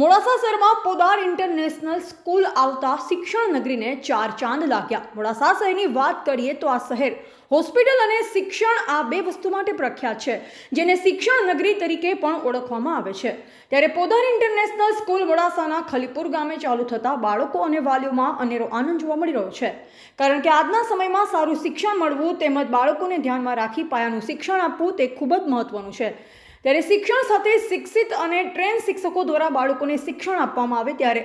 મોડાસા શહેરમાં Podar international school આવતા શિક્ષણ નગરીને ચાર ચાંદ લાગ્યા. મોડાસા શહેરની વાત કરીએ તો આ શહેર હોસ્પિટલ અને શિક્ષણ આ બે વસ્તુ માટે પ્રખ્યાત છે, જેને શિક્ષણ નગરી તરીકે પણ ઓળખવામાં આવે છે. ત્યારે પોદાર ઇન્ટરનેશનલ સ્કૂલ મોડાસાના ખલીપુર ગામે ચાલુ થતા બાળકો અને વાલીઓમાં અનેરો આનંદ જોવા મળી રહ્યો છે. કારણ કે આજના સમયમાં સારું શિક્ષણ મળવું તેમજ બાળકોને ધ્યાનમાં રાખી પાયાનું શિક્ષણ આપવું તે ખૂબ જ મહત્વનું છે. ત્યારે શિક્ષણ સાથે શિક્ષિત અને ટ્રેન શિક્ષકો દ્વારા બાળકોને શિક્ષણ આપવામાં આવે ત્યારે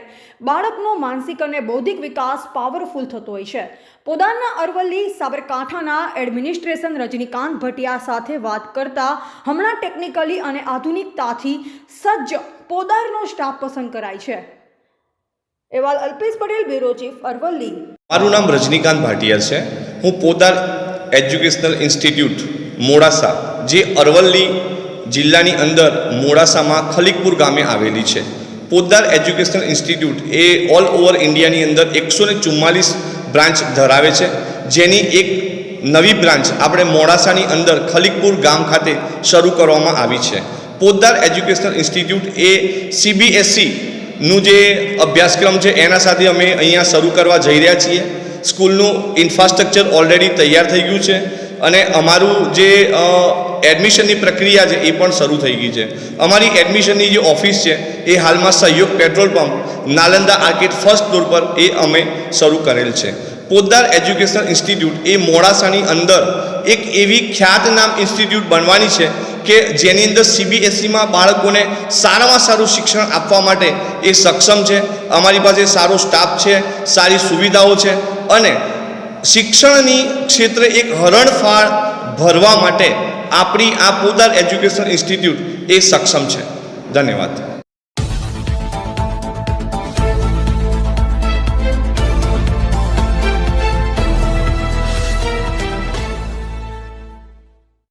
બાળકનો માનસિક અને બૌદ્ધિક વિકાસ પાવરફુલ થતો હોય છે. પોદારના અરવલ્લી સાબરકાંઠાના એડમિનિસ્ટ્રેશન રજનીકાંત ભટિયા સાથે વાત કરતા હમણાં ટેકનિકલી અને આધુનિકતાથી સજ્જ પોદારનો સ્ટાફ પસંદ કરાય છે. એવાલ અલ્પેશ પટેલ, બ્યુરો ચીફ, અરવલ્લી. મારું નામ રજનીકાંત ભાટિયા છે. હું પોદાર એજ્યુકેશનલ ઇન્સ્ટિટ્યૂટ મોડાસા, જે અરવલ્લી જિલ્લાની અંદર મોડાસામાં ખલીકપુર ગામે આવેલી છે. પોદાર એજ્યુકેશનલ ઇન્સ્ટિટ્યૂટ એ ઓલ ઓવર ઇન્ડિયાની અંદર એકસો ને ચુમ્માલીસ બ્રાન્ચ ધરાવે છે. જેની એક નવી બ્રાન્ચ આપણે મોડાસાની અંદર ખલીકપુર ગામ ખાતે શરૂ કરવામાં આવી છે. પોદાર એજ્યુકેશનલ ઇન્સ્ટિટ્યૂટ એ સીબીએસસીનું જે અભ્યાસક્રમ છે, એના સાથે અમે અહીંયા શરૂ કરવા જઈ રહ્યા છીએ. સ્કૂલનું ઇન્ફ્રાસ્ટ્રક્ચર ઓલરેડી તૈયાર થઈ ગયું છે અને અમારું જે એડમિશનની પ્રક્રિયા છે એ પણ શરૂ થઈ ગઈ છે. અમારી એડમિશનની જે ઓફિસ છે એ હાલમાં Sahyog petrol pump Nalanda arcade first floor પર એ અમે શરૂ કરેલ છે. પોદાર એજ્યુકેશનલ ઇન્સ્ટિટ્યૂટ એ મોડાસાની અંદર એક એવી ખ્યાતનામ ઇન્સ્ટિટ્યૂટ બનવાની છે કે જેની અંદર સીબીએસઈમાં બાળકોને સારામાં સારું શિક્ષણ આપવા માટે એ સક્ષમ છે. અમારી પાસે સારો સ્ટાફ છે, સારી સુવિધાઓ છે અને શિક્ષણની ક્ષેત્રે એક હરણફાળ ભરવા માટે આપણી આ પોદાર એજ્યુકેશન ઇન્સ્ટિટ્યૂટ એ સક્ષમ છે. ધન્યવાદ.